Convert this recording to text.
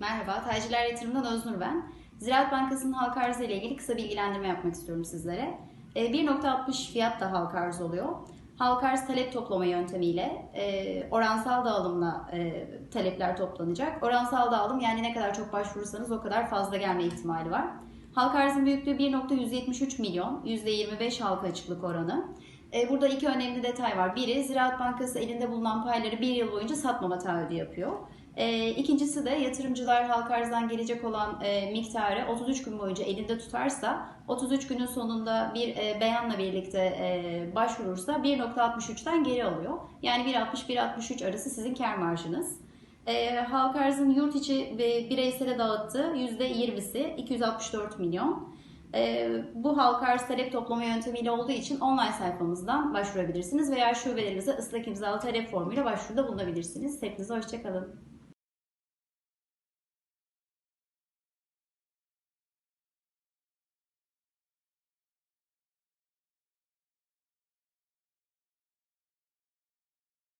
Merhaba, Tacirler Yatırım'dan Öznur ben. Ziraat Bankası'nın halka arzı ile ilgili kısa bilgilendirme yapmak istiyorum sizlere. E, 1.60 fiyat da halka arz oluyor. Halka arz talep toplama yöntemiyle e, oransal dağılımla e, talepler toplanacak. Oransal dağılım yani ne kadar çok başvurursanız o kadar fazla gelme ihtimali var. Halka arzın büyüklüğü 1.173 milyon, %25 halka açıklık oranı. E, Burada iki önemli detay var. Biri Ziraat Bankası elinde bulunan payları bir yıl boyunca satmama taahhüdü yapıyor. E, İkincisi de yatırımcılar halka arzdan gelecek olan e, miktarı 33 gün boyunca elinde tutarsa 33 günün sonunda bir e, beyanla birlikte e, başvurursa 1.63'ten geri alıyor. Yani 1.60-1.63 arası sizin kar marjınız. E, halka arzın yurt içi ve bireysele dağıttığı %20'si 264 milyon. E, bu halka arz talep toplama yöntemiyle olduğu için online sayfamızdan başvurabilirsiniz veya şubelerimize ıslak imzalı talep formuyla başvuruda bulunabilirsiniz. Hepinize hoşçakalın.